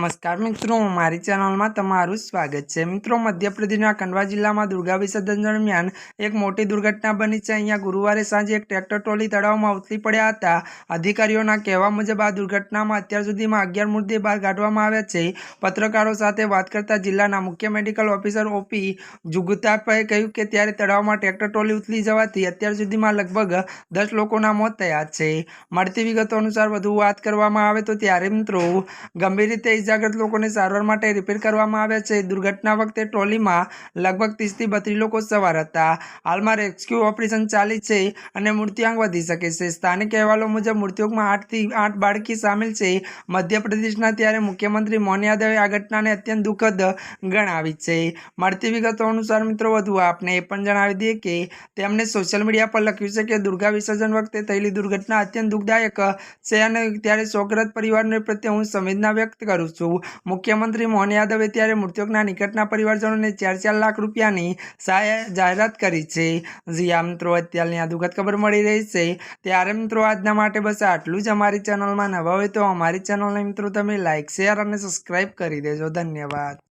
નમસ્કાર મિત્રો, મારી ચેનલમાં તમારું સ્વાગત છે. મિત્રો, મધ્યપ્રદેશના ખંડવા જિલ્લામાં દુર્ગા વિસર્જન દરમિયાન એક મોટી દુર્ઘટના બની છે. અહીંયા ગુરુવારે સાંજે એક ટ્રેક્ટર ટ્રોલી તળાવમાં ઉતરી પડ્યા હતા. અધિકારીઓના કહેવા મુજબ, આ દુર્ઘટનામાં અત્યાર સુધીમાં અગિયાર મૃતદેહ બહાર કાઢવામાં આવ્યા છે. પત્રકારો સાથે વાત કરતા જિલ્લાના મુખ્ય મેડિકલ ઓફિસર ઓપી જુગતાપાએ કહ્યું કે ત્યારે તળાવમાં ટ્રેક્ટર ટ્રોલી ઉતરી જવાથી અત્યાર સુધીમાં લગભગ દસ લોકોના મોત થયા છે. મળતી વિગતો અનુસાર વધુ વાત કરવામાં આવે તો ત્યારે મિત્રો, ગંભીર રીતે ઇજાગ્રસ્ત લોકોને સારવાર માટે રિપેર કરવામાં આવ્યા છે. દુર્ઘટના વખતે ટ્રોલીમાં લગભગ ત્રીસથી બત્રીસ લોકો સવાર હતા. હાલમાં રેસ્ક્યુ ઓપરેશન ચાલી છે અને મૃત્યુઆંક વધી શકે છે. સ્થાનિક અહેવાલો મુજબ મૃત્યુઆંકમાં આઠથી આઠ બાળકી સામેલ છે. મધ્યપ્રદેશના ત્યારે મુખ્યમંત્રી મોહન યાદવે આ ઘટનાને અત્યંત દુઃખદ ગણાવી છે. મળતી વિગતો અનુસાર મિત્રો વધુ આપને એ પણ જણાવી દઈએ કે તેમણે સોશિયલ મીડિયા પર લખ્યું છે કે દુર્ગા વિસર્જન વખતે થયેલી દુર્ઘટના અત્યંત દુઃખદાયક છે અને ત્યારે શોકરત પરિવારને પ્રત્યે હું સંવેદના વ્યક્ત કરું છું. મુખ્યમંત્રી મોહન યાદવે ત્યારે મૃતકના નિકટના પરિવારજનોને ચાર ચાર લાખ રૂપિયાની સહાય જાહેરાત કરી છે. જી આ મિત્રો, અત્યારની આ દુઃખદ ખબર મળી રહી છે. ત્યારે મિત્રો, આજના માટે બસ આટલું જ અમારી ચેનલમાં નવા હોય તો અમારી ચેનલને મિત્રો તમે લાઇક શેર અને સબસ્ક્રાઈબ કરી દેજો. ધન્યવાદ.